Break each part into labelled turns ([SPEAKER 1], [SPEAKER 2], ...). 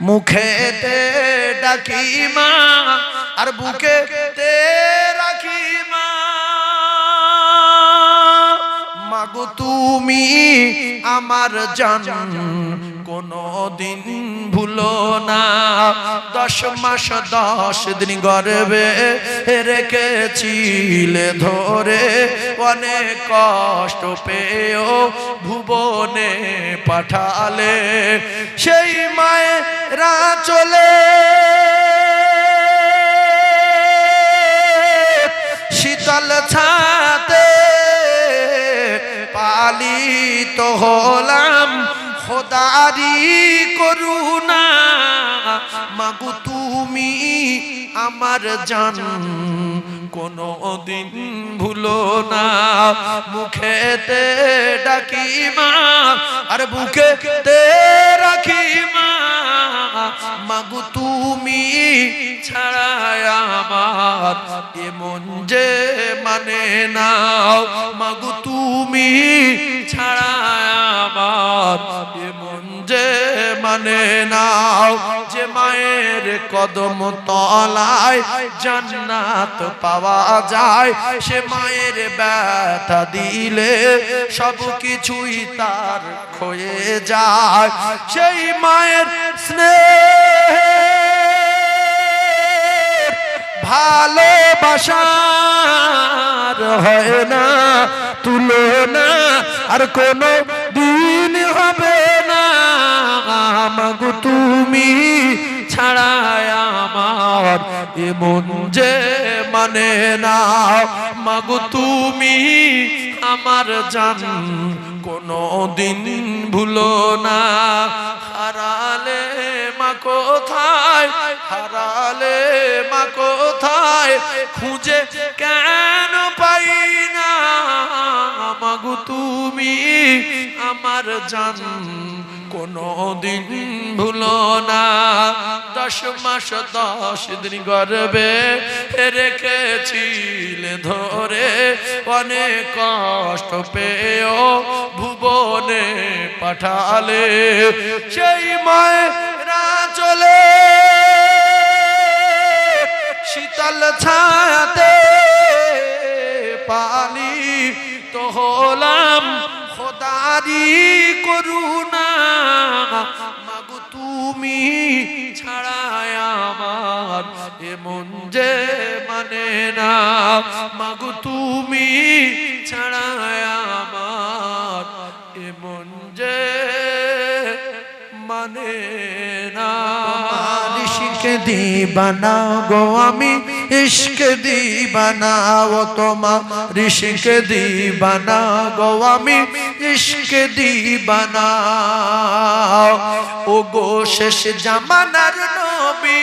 [SPEAKER 1] মুখেতে ডাকি মা আর বুকেতে রাখি মা মাগো তুমি আমার জান কোনো দিন ভুলো না। দশ মাস, দশ দিন গর্বে রেখেছিলে ধরে। অনেক কষ্ট পেয়েও ভুবনে পাঠালে। সেই মায়েরা চলে। শীতল ছাতে পালিত হলাম। খোদারি করুণা। মাগু তুমি আমার জান কোনো দিন ভুলো না। মুখেতে ডাকি মা আর বুকেতে রাখি মা মাগু তুমি ছাড়ায় আমার এমন যে মানে না। মাগু তুমি ছাড়ায় আমার এমন মানে নাও যে মায়ের কদম তলায় জান্নাত পাওয়া যায়। সে মায়ের ব্যথা দিলে সব কিছুই তার ক্ষয়ে যায়। সেই মায়ের স্নেহ ভালোবাসার হয় না, তুলনা আর কোনো দিন হবে মাগো তুমি ছাড়ায় আমার এমন যে মানে না। মাগো তুমি আমার জান কোনো দিন ভুলো না। হারালে মা কোথায়? হারালে মা কোথায়? খুঁজে কেন পাই মাগু তুমি, আমার জান কোনো দিন ভুলো না। দশ মাস, দশ দিন গর্বে রেখেছিলে ধরে, অনেক কষ্ট পেয়েও ভুবনে পাঠালে। সেই মায়েরা চলে শীতল ছায়াতে পানি হলাম। খোদারি করুণা মাগো তুমি ছাড়ায় আমার এমন যে মানে না। মাগো তুমি ছাড়ায় আমার এমন যে মানে না।
[SPEAKER 2] ইশক দিবানা গো আমি ইশক দিবানা ও তোমার ইশক দিবানা গো আমি ইশক দিবানা। ও গো শেষ জামানার নবী,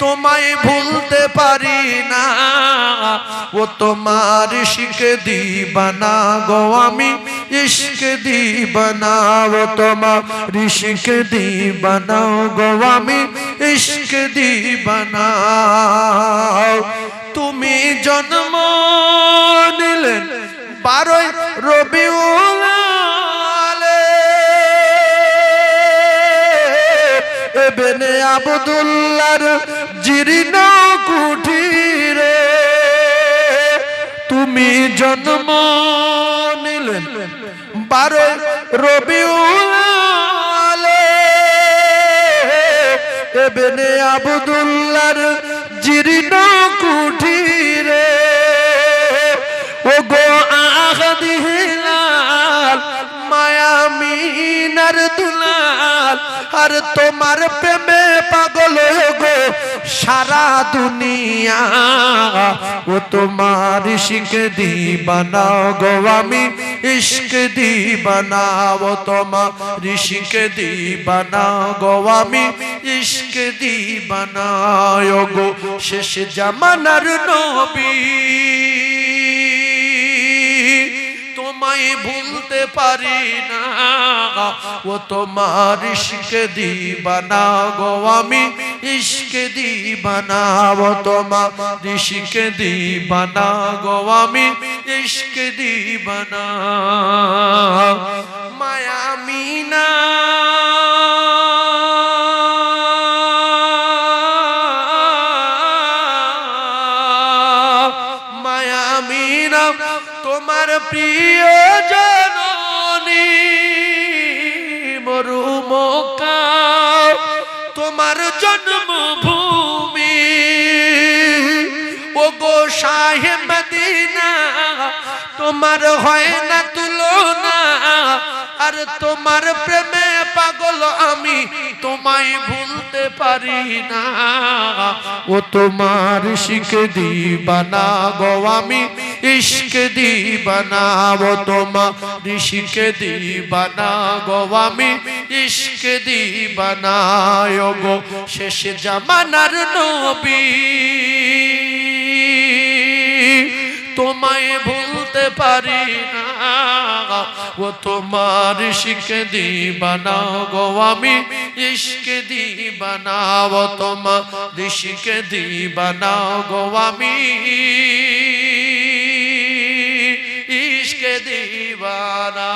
[SPEAKER 2] তোমায় ভুলতে পারি না। ও তোমার ইশক দিবানা গো আমি ইশক দিবানা ও তোমার ইশক দিবানা গো আমি ইশক দিবানা তুমি জন্ম নিলেন বারোই রবিউল এবেনে আবদুল্লার জিরিন কুঠিরে তুমি জন্ম নিলেন বারো রবিউল এবেনে আবদুল্লার জিরিন কুঠিরে ও গো আহাদি হিলাল মায়ামিনার দুলাল, আর তোমার প্রেমে পাগল গো সারা দুনিয়া। ও তোমার ইশক দিবানা গো আমি ইশক দিবানা ও তোমার ইশক দিবানা গো আমি। ইশক দিবানা গো শেষ জামানার নবী। তোমায় ভুলতে পারি না, ও তোমার ইশক দিবানা গো আমি। ইশক দিবানা ও তোমার ইশক দিবানা গো আমি। ইশক দিবানা। মায়া মিনা। মায়া মিনা, তোমার প্রিয় জননী মরুমকা। তোমার জন্মভূমি ও গো সাহেব তোমার হয় না তুলনা, আর তোমার প্রেমে পাগল আমি তোমায় ভুলতে পারি না। ও তোমার শিখে দিবানা গো আমি, ইশকে দিবানা ও তোমার শিখে দিবানা গো আমি, ইশকে দিবানা। গো শেষ জামানার নবী। তোমায় ভুলতে পারি না। ও তোমার শিখে দিবানা গো, আমি ইশকে দিবানা। ও তোমার শিখে দিবানা গো, আমি ইশকে দিবানা।